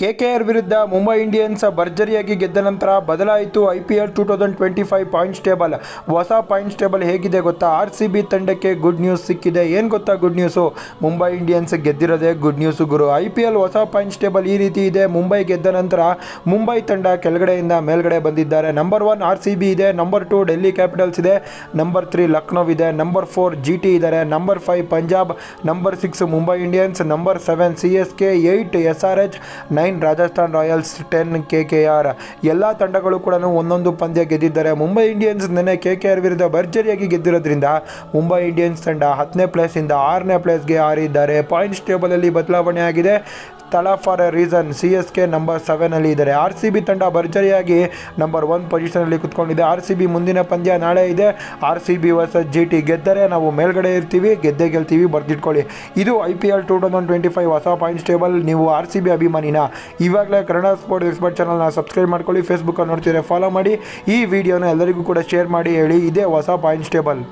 KKR ವಿರುದ್ಧ Mumbai Indians ಭರ್ಜರಿಯಾಗಿ ಗೆದ್ದ ನಂತರ ಬದಲಾಯಿತು I P L two thousand twenty five points table. ಹೊಸ ಪಾಯಿಂಟ್ಸ್ ಟೇಬಲ್ ಹೇಗಿದೆ ಗೊತ್ತಾ? ಆರ್ ಸಿ ಬಿ ತಂಡಕ್ಕೆ ಗುಡ್ ನ್ಯೂಸ್ ಸಿಕ್ಕಿದೆ. ಏನು ಗೊತ್ತಾ ಗುಡ್ ನ್ಯೂಸು? ಮುಂಬೈ ಇಂಡಿಯನ್ಸ್ ಗೆದ್ದಿರೋದೇ ಗುಡ್ ನ್ಯೂಸು ಗುರು. ಐ ಪಿ ಎಲ್ ಹೊಸ ಪಾಯಿಂಟ್ಸ್ ಟೇಬಲ್ ಈ ರೀತಿ ಇದೆ. ಮುಂಬೈ ಗೆದ್ದ ನಂತರ ಮುಂಬೈ ತಂಡ ಕೆಳಗಡೆಯಿಂದ ಮೇಲ್ಗಡೆ ಬಂದಿದ್ದಾರೆ. Number one R C B ಇದೆ. ನಂಬರ್ ಟು ಡೆಲ್ಲಿ ಕ್ಯಾಪಿಟಲ್ಸ್ ಇದೆ. ನಂಬರ್ ತ್ರೀ ಲಕ್ನೋ ಇದೆ. ನಂಬರ್ ಫೋರ್ ಜಿ ಟಿ ಇದ್ದಾರೆ. Number five Punjab. Number six Mumbai Indians. Number seven C S K eight S R H, nine Rajasthan Royals ten K K R ಎಲ್ಲ ತಂಡಗಳು ಕೂಡ ಒಂದೊಂದು ಪಂದ್ಯ ಗೆದ್ದಿದ್ದಾರೆ. Mumbai Indians ನೆನೆ ಕೆ ಕೆ ಆರ್ ವಿರುದ್ಧ ಭರ್ಜರಿಯಾಗಿ ಗೆದ್ದಿರೋದ್ರಿಂದ ಮುಂಬೈ ಇಂಡಿಯನ್ಸ್ ತಂಡ ಹತ್ತನೇ ಪ್ಲೇಸಿಂದ ಆರನೇ ಪ್ಲೇಸ್ಗೆ ಹಾರಿದ್ದಾರೆ. ಪಾಯಿಂಟ್ಸ್ ಟೇಬಲಲ್ಲಿ ಬದಲಾವಣೆ ಆಗಿದೆ. ತಳ for a reason C S K number ಸೆವೆನಲ್ಲಿ ಇದ್ದಾರೆ. ಆರ್ ಸಿ ಬಿ ತಂಡ ಭರ್ಜರಿಯಾಗಿ ನಂಬರ್ ಒನ್ ಪೊಸಿಷನಲ್ಲಿ ಕುತ್ಕೊಂಡಿದೆ. ಆರ್ ಸಿ ಬಿ ಮುಂದಿನ ಪಂದ್ಯ ನಾಳೆ ಇದೆ. R C B versus G T ಗೆದ್ದರೆ ನಾವು ಮೇಲ್ಗಡೆ ಇರ್ತೀವಿ, ಗೆದ್ದೇ ಗೆಲ್ತೀವಿ, ಬರ್ದಿಟ್ಕೊಳ್ಳಿ. ಇದು I P L two thousand twenty five ಹೊಸ ಪಾಯಿಂಟ್ಸ್ ಟೇಬಲ್ ನೀವು ಆರ್ ಸಿ ಬಿ ಅಭಿಮಾನಿನ? ಇವಾಗಲೇ ಕನ್ನಡ ಸ್ಪೋರ್ಟ್ ಎಕ್ಸ್ಪರ್ಟ್ ಚಾನಲ್ನ ಸಬ್ಸ್ಕ್ರೈಬ್ ಮಾಡ್ಕೊಳ್ಳಿ ಫೇಸ್ಬುಕ್ಕಲ್ಲಿ ನೋಡ್ತಿದ್ರೆ ಫಾಲೋ ಮಾಡಿ, ಈ ವಿಡಿಯೋನ ಎಲ್ಲರಿಗೂ ಕೂಡ ಶೇರ್ ಮಾಡಿ ಹೇಳಿ. ಇದೇ ಹೊಸ ಪಾಯಿಂಟ್ಸ್ ಟೇಬಲ್